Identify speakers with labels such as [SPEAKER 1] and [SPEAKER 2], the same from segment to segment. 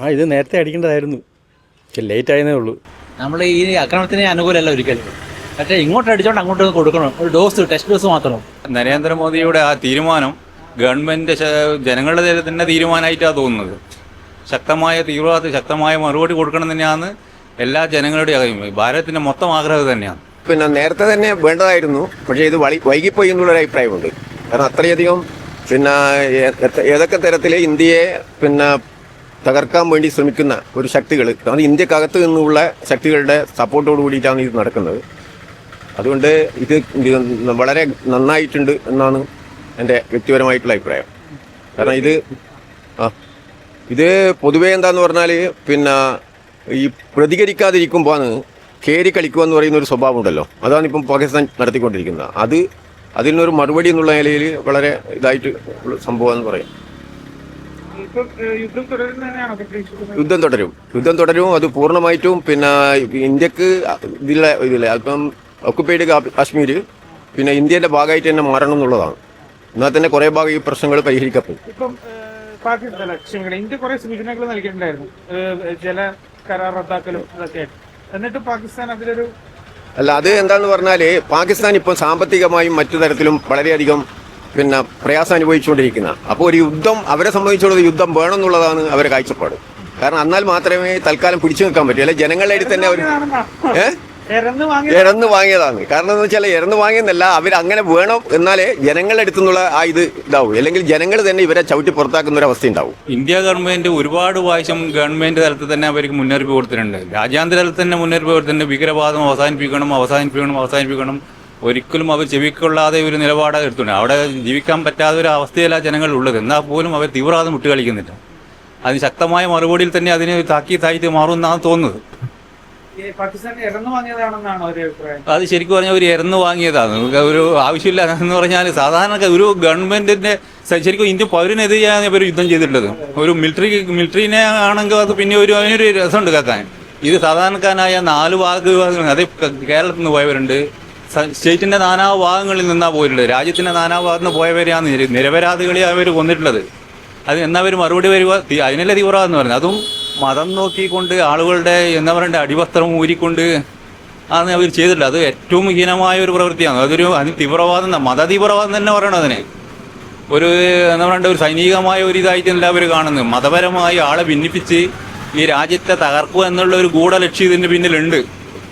[SPEAKER 1] ആ ഇത് നേരത്തെ അടിക്കേണ്ടതായിരുന്നു. ലേറ്റ് ആയതേ ഉള്ളൂ.
[SPEAKER 2] നമ്മൾ ഈ ആക്രമണത്തിന് അനുകൂലമല്ല ഒരിക്കലും. പക്ഷേ ഇങ്ങോട്ട് അടിച്ചോണ്ട് അങ്ങോട്ട് കൊടുക്കണം. ഒരു ഡോസ് ടെസ്റ്റ് ഡോസ് മാത്രം.
[SPEAKER 3] നരേന്ദ്രമോദിയുടെ ആ തീരുമാനം ഗവൺമെന്റ് ജനങ്ങളുടെ തന്നെ തീരുമാനമായിട്ടാണ് തോന്നുന്നത്. ശക്തമായ തീവ്രവാദ ശക്തമായ മറുപടി കൊടുക്കണം തന്നെയാണ് എല്ലാ ജനങ്ങളുടെയും. ഭാരതത്തിന്റെ മൊത്തം ആഗ്രഹം തന്നെയാണ്.
[SPEAKER 4] പിന്നെ നേരത്തെ തന്നെ വേണ്ടതായിരുന്നു. പക്ഷേ ഇത് വളി വൈകിപ്പോയി എന്നുള്ളൊരു അഭിപ്രായമുണ്ട്. കാരണം അത്രയധികം പിന്നെ ഏതൊക്കെ തരത്തിൽ ഇന്ത്യയെ പിന്നെ തകർക്കാൻ വേണ്ടി ശ്രമിക്കുന്ന ഒരു ശക്തികൾ അത് ഇന്ത്യക്കകത്ത് നിന്നുള്ള ശക്തികളുടെ സപ്പോർട്ടോട് കൂടിയിട്ടാണ് ഇത് നടക്കുന്നത്. അതുകൊണ്ട് ഇത് വളരെ നന്നായിട്ടുണ്ട് എന്നാണ് എന്റെ വ്യക്തിപരമായിട്ടുള്ള അഭിപ്രായം. കാരണം ഇത് ആ ഇത് പൊതുവേ എന്താന്ന് പറഞ്ഞാൽ പിന്നെ ഈ പ്രതികരിക്കാതിരിക്കുമ്പോൾ കയറി കളിക്കുക എന്ന് പറയുന്ന ഒരു സ്വഭാവം ഉണ്ടല്ലോ. അതാണ് ഇപ്പം പാകിസ്ഥാൻ നടത്തിക്കൊണ്ടിരിക്കുന്നത്. അത് അതിനൊരു മറുപടി എന്നുള്ള നിലയിൽ വളരെ ഇതായിട്ട് സംഭവം എന്ന് പറയും.
[SPEAKER 5] യുദ്ധം
[SPEAKER 4] തുടരും. യുദ്ധം തുടരും അത് പൂർണമായിട്ടും പിന്നെ ഇന്ത്യയ്ക്ക് ഇതിലെ ഇതില്ല അല്പം ഒക്കുപ്പൈഡ് കാശ്മീർ പിന്നെ ഇന്ത്യയുടെ ഭാഗമായിട്ട് തന്നെ മാറണം എന്നുള്ളതാണ്. എന്നാൽ തന്നെ കുറേ ഭാഗം ഈ പ്രശ്നങ്ങൾ പരിഹരിക്കപ്പെടും.
[SPEAKER 5] ഇപ്പം പാകിസ്ഥാൻ ക്ഷമിക്കണം ഇന്ത്യ കുറെ സൂചനകൾ നൽകിയിട്ടുണ്ടായിരുന്നു. ഏഹ്, ജല കരാർ റദ്ദാക്കലും ഇതൊക്കെ. എന്നിട്ട് പാകിസ്ഥാൻ അതിലൊരു
[SPEAKER 4] അല്ല അത് എന്താന്ന് പറഞ്ഞാൽ പാകിസ്ഥാൻ ഇപ്പോൾ സാമ്പത്തികമായും മറ്റു തരത്തിലും വളരെയധികം പിന്നെ പ്രയാസം അനുഭവിച്ചുകൊണ്ടിരിക്കുന്ന. അപ്പോൾ ഒരു യുദ്ധം അവരെ സംബന്ധിച്ചുള്ള യുദ്ധം വേണം എന്നുള്ളതാണ് അവരെ കാഴ്ചപ്പാട്. കാരണം എന്നാൽ മാത്രമേ തൽക്കാലം പിടിച്ചു നിൽക്കാൻ പറ്റൂ. അല്ലെ ജനങ്ങളുടെ അടുത്ത് തന്നെ അവർ ഏഹ്
[SPEAKER 5] ഇറന്ന്
[SPEAKER 4] വാങ്ങിയതാണ്. കാരണം എന്ന് വെച്ചാൽ ഇറന്ന് വാങ്ങിയെന്നല്ല അവർ അങ്ങനെ വേണം എന്നാലേ ജനങ്ങളുടെ അടുത്തു നിന്നുള്ള ആ ഇത് ഇതാവും. അല്ലെങ്കിൽ ജനങ്ങൾ തന്നെ ഇവരെ ചവിട്ടി പുറത്താക്കുന്ന ഒരു അവസ്ഥ ഉണ്ടാവും.
[SPEAKER 3] ഇന്ത്യ ഗവൺമെന്റ് ഒരുപാട് പ്രാവശ്യം ഗവൺമെന്റ് തലത്തിൽ തന്നെ അവർക്ക് മുന്നറിയിപ്പ് കൊടുത്തിട്ടുണ്ട്. രാജ്യാന്തര തലത്തിൽ തന്നെ മുന്നറിയിപ്പ് കൊടുത്തിട്ടുണ്ട്. ഭീകരവാദം അവസാനിപ്പിക്കണം അവസാനിപ്പിക്കണം അവസാനിപ്പിക്കണം. ഒരിക്കലും അവർ ചെവിക്കൊള്ളാതെ ഒരു നിലപാട് എടുത്തിട്ടുണ്ട് അവിടെ ജീവിക്കാൻ പറ്റാത്ത ഒരു അവസ്ഥയിലാണ് ജനങ്ങൾ ഉള്ളത്. എന്നാൽ പോലും അവർ തീവ്രവാദം വിട്ടുകളിക്കുന്നില്ല. അതിന് ശക്തമായ മറുപടിയിൽ തന്നെ അതിന് താക്കീത്തായിട്ട് മാറുമെന്നാണ് തോന്നുന്നത്. അത് ശരിക്കും പറഞ്ഞാൽ ഒരു ഇറന്ന് വാങ്ങിയതാണ്. ഒരു ആവശ്യമില്ല എന്ന് പറഞ്ഞാൽ സാധാരണ ഒരു ഗവൺമെന്റിന്റെ ശരിക്കും ഇന്ത്യ പൗരനെതിരെയാണ് ഇവർ യുദ്ധം ചെയ്തിട്ടുള്ളത്. ഒരു മിലിറ്ററി മിലിറ്ററിനെ ആണെങ്കിൽ അത് പിന്നെ ഒരു അതിനൊരു രസമുണ്ട് കേൾക്കാൻ. ഇത് സാധാരണക്കാരനായ നാല് വാക്ക് അതേ കേരളത്തിൽ നിന്ന് പോയവരുണ്ട്. സ്റ്റേറ്റിന്റെ നാനാ ഭാഗങ്ങളിൽ നിന്നാണ് പോയിട്ടുള്ളത്. രാജ്യത്തിന്റെ നാനാ ഭാഗത്ത് നിന്ന് പോയവരെയാണ് നിരപരാധികളെ അവർ കൊന്നിട്ടുള്ളത്. അത് എന്നാ അവർ മറുപടി വരിക അതിനല്ലേ തീവ്രവാദം എന്ന് പറയുന്നത്. അതും മതം നോക്കിക്കൊണ്ട് ആളുകളുടെ എന്താ പറയണ്ടേ അടിവസ്ത്രം ഊരിക്കൊണ്ട് ആണ് അവർ ചെയ്തിട്ടുള്ളത്. അത് ഏറ്റവും ഹീനമായ ഒരു പ്രവൃത്തിയാണ്. അതൊരു അതിന് തീവ്രവാദം മത തീവ്രവാദം തന്നെ പറയണം അതിന്. ഒരു എന്താ പറയണ്ട ഒരു സൈനികമായ ഒരു ഇതായിട്ടല്ല അവർ കാണുന്നത്. മതപരമായി ആളെ ഭിന്നിപ്പിച്ച് ഈ രാജ്യത്തെ തകർക്കുക എന്നുള്ള ഒരു ഗൂഢലക്ഷ്യം ഇതിന്റെ പിന്നിലുണ്ട്.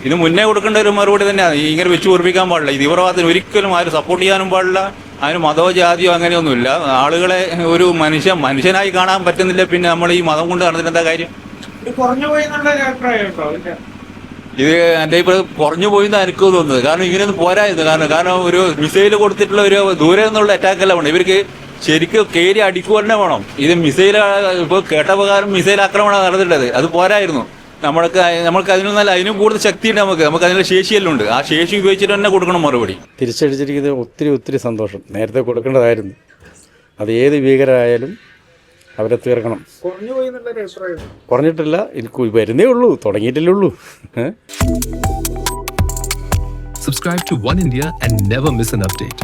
[SPEAKER 3] ഇത് മുന്നേ കൊടുക്കേണ്ട ഒരു മറുപടി തന്നെയാണ്. ഇങ്ങനെ വെച്ച് ഉറപ്പിക്കാൻ പാടില്ല. ഈ തീവ്രവാദത്തിന് ഒരിക്കലും ആരും സപ്പോർട്ട് ചെയ്യാനും പാടില്ല. അതിന് മതമോ ജാതിയോ അങ്ങനെയൊന്നുമില്ല. ആളുകളെ ഒരു മനുഷ്യ മനുഷ്യനായി കാണാൻ പറ്റുന്നില്ല. പിന്നെ നമ്മൾ ഈ മതം കൊണ്ട് നടന്നിട്ട് എന്താ കാര്യം?
[SPEAKER 5] ഇത്
[SPEAKER 3] എന്റെ എന്റെ ഇപ്പോൾ കുറഞ്ഞു പോയി എന്ന് എനിക്ക് തോന്നുന്നത്. കാരണം ഇങ്ങനെയൊന്നും പോരായിരുന്നു. കാരണം കാരണം ഒരു മിസൈൽ കൊടുത്തിട്ടുള്ള ഒരു ദൂരെ നിന്നുള്ള അറ്റാക്ക് അല്ല വേണം ഇവർക്ക് ശരിക്കും കയറി അടിക്കുക തന്നെ വേണം. ഇത് മിസൈൽ ഇപ്പോൾ കേട്ട പ്രകാരം മിസൈൽ ആക്രമണം നടന്നിട്ടുള്ളത്. അത് പോരായിരുന്നു. നമ്മൾക്ക് നമ്മൾക്ക് അതിനും നല്ല അതിനും കൂടുതൽ ശക്തിയുണ്ട് നമുക്ക്. നമുക്ക് അതിനുള്ള ശേഷിയെല്ലാം ഉണ്ട്. ആ ശേഷി ഉപയോഗിച്ചിട്ട് തന്നെ കൊടുക്കണം മറുപടി.
[SPEAKER 1] തിരിച്ചടിച്ചിരിക്കുന്നത് ഒത്തിരി ഒത്തിരി സന്തോഷം. നേരത്തെ കൊടുക്കേണ്ടതായിരുന്നു. അത് ഏത് ഭീകരായാലും അവരെ തീർക്കണം? കുറഞ്ഞിട്ടില്ല. എനിക്ക് വരുന്നേ ഉള്ളൂ. തുടങ്ങിയിട്ടില്ലേ ഉള്ളൂ.
[SPEAKER 6] Subscribe to one India and never miss an update.